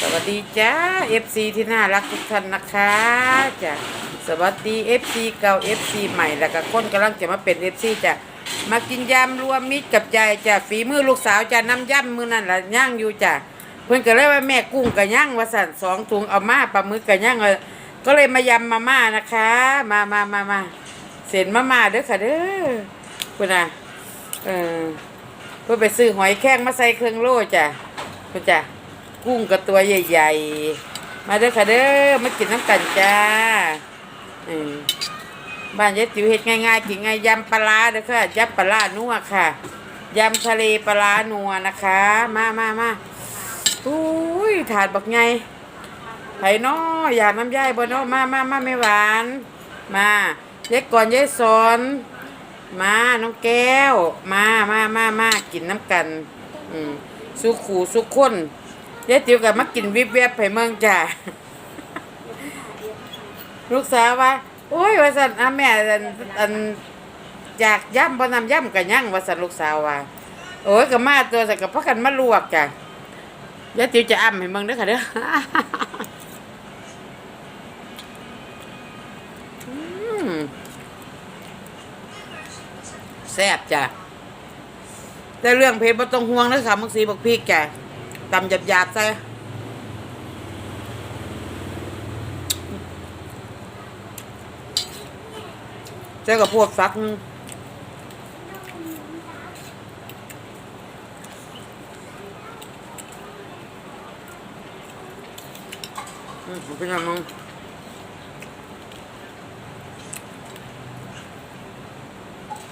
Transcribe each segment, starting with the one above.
สวัสดีจ้า FC ที่น่ารักทุกท่านนะคะจ้ะสวัสดี FC เก่า FC ใหม่แล้วก็คนกำลังจะมาเป็น FC จ้ะมากินยำรวมมิตรกับยายจ้ะฝีมือลูกสาวจ้ะน้ำยำมือนั่นละย่างอยู่จ้ะเพิ่นก็เลยว่าแม่กุ้งกับย่างวสันสองถุงเอามาปลาหมึกกับย่างเลยก็เลยมายำมาม่านะคะ มามามามาเส้นมาม่าเด้อค่ะเด้อคุณน่ะเออเพื่อไปซื้อหอยแข้งมาใส่เครื่องโล่จ้ะคุณจ้ะ กุ้งกับตัวใหญ่ ๆ มาเด้อค่ะเด้อมากินน้ำกันจ้าอืมบ้านยายติ๋วเฮ็ดง่ายๆกินง่ายยำปลาร้าเด้อค่ะยำปลาร้านัวค่ะยำทะเลปลาร้านัวนะคะ มามามาอุ้ยถาดบักไงไผ่น้ออยากน้ำย่ายบ่เนาะมามามาไม่หวาน มายายก่อนยายสอนมาน้องแก้ว มามามามากินน้ำกัน อืมสุขูสุขคน ยายติ๋วกับมากินวิบเวบไปเมืองจ้าลูกสาวว่าโอ้ยว่าสันอะแม่อันอันอยากย่ำบ่นำย่ำกับย่างว่าสันลูกสาวว่าโอ้ยกับมาตัวสักกับพักกันมาลวกจ้ะยายติ๋วจะอ้ำให้เมืองเด้อค่ะเด้ออืมแซ่บจ้ะแต่เรื่องเพชรบ่ต้องห่วงนะค่ะมักสีบักพริกจ้ะ ตำหยาบๆใส่เจ้ากับพวกซักอืมเป็นยังไง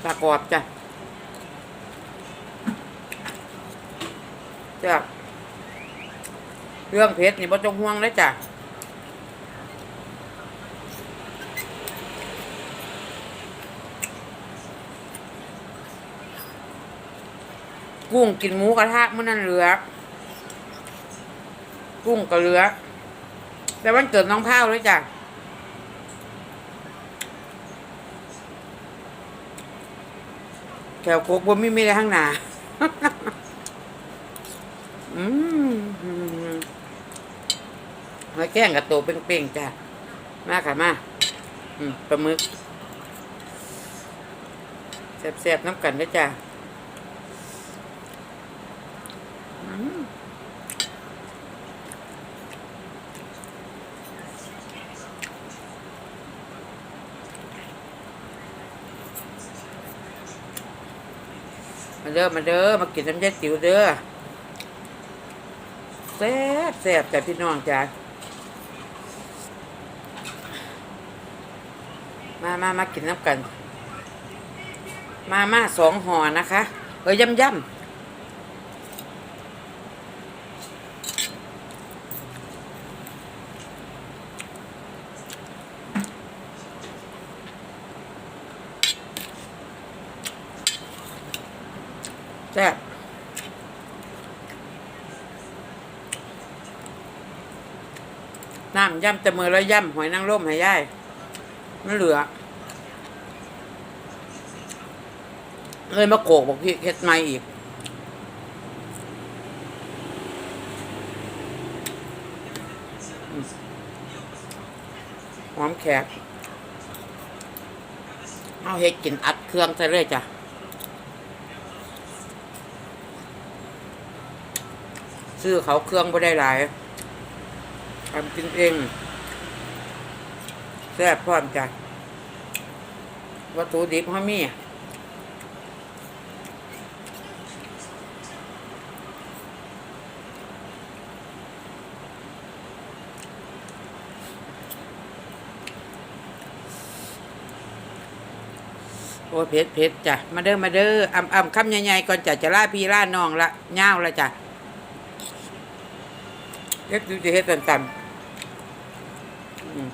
ตากรอบจ้ะจ้ะ เรื่องเพชรนี่บ่ต้องห่วงเลยจ้ะกุ้งกินหมูกระทะเมื้อนั้นเหลือ กุ้งก็เหลือ แต่วันเกิดน้องเผาเลยจ้ะแถวโคกบ่มีมีอะไรข้างหน้าอืม หอยแก้งกับโตเป่งๆจ้ะมาค่ะมาอืมปลาหมึกแซ่บๆน้ำกันด้วยจ้ะอืมมาเด้อมาเด้อมากินน้ำยาติ๋วเด้อแซ่บแซ่บจ้ะพี่น้องจ้ะ มามามากินน้ำกัน มาม่าสองห่อนะคะ เอ้ยย่ำย่ำแซ่บน้ำย่ำแต่มือแล้วย่ำหอยนางรมห้ย่าย ไมันเหลือ เลยมาโกกบอกพี่เฮ็ดไม่อีก หอมแขก เอาเฮ็ดกินอัดเครื่องใส่เลยจ้ะซื้อเขาเครื่องไม่ได้หลายทำกินเอง แซ่บพร้อมจ้ะวัตถุดิบเขามีโอ้เพชรเพชรจ้ะ มาเด้อมาเด้ออ่ำอ่ำคำใหญ่ๆก่อนจ้ะจะล่าพี่ล่าน้องละเงาวละจ้ะเล็กดูจะเฮ็ดตันๆอืม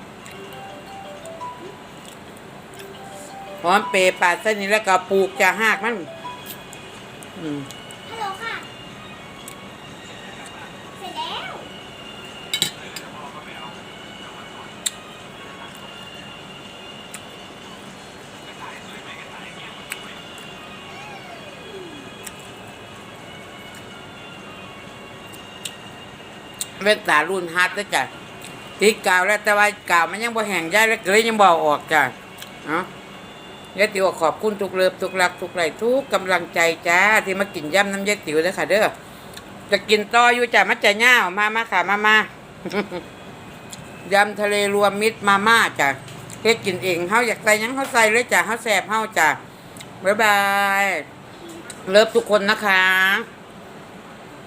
หอมเปรย์ปาดเส้นนี้แล้วก็ปลูกจะหากมันอืมฮัลโหลค่ะ เสร็จแล้วอเว้นตารุ่นฮัดแล้วจ้ะติดกาวแล้วแต่ว่ากาวมันยังบ่แห้งย่ายแล้วก็เลยยังบ่เอาออกจ้ะเนาะ ยายติ๋วขอบคุณทุกเลิฟทุกรักทุกไหลทุกกำลังใจจ้าที่มากินย่ำน้ำยายติ๋วเลยค่ะเด้อจะกินต่ออยู่จ้ามัจจะย่ามามาค่ะมามายำทะเลรวมมิตรมาม่าจ้ะเฮ็ดกินเองเฮาอยากใส่ยังเฮาใส่เลยจ้ะเฮาแซ่บเฮาจ้ะบ๊ายบาย เลิฟทุกคนนะคะ